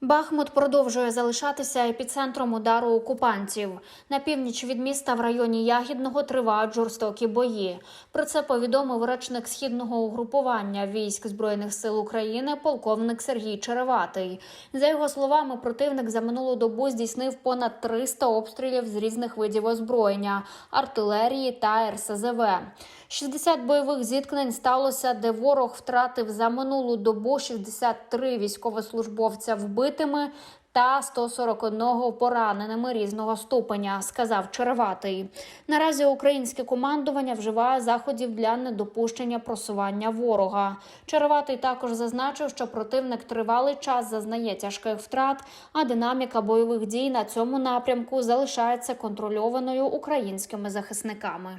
Бахмут продовжує залишатися епіцентром удару окупантів. На північ від міста в районі Ягідного тривають жорстокі бої. Про це повідомив речник східного угрупування військ збройних сил України, полковник Сергій Череватий. За його словами, противник за минулу добу здійснив понад 300 обстрілів з різних видів озброєння, артилерії та РСЗВ. 60 бойових зіткнень сталося, де ворог втратив за минулу добу 63 військовослужбовця вбитими та 141 пораненими різного ступеня, сказав Череватий. Наразі українське командування вживає заходів для недопущення просування ворога. Череватий також зазначив, що противник тривалий час зазнає тяжких втрат, а динаміка бойових дій на цьому напрямку залишається контрольованою українськими захисниками.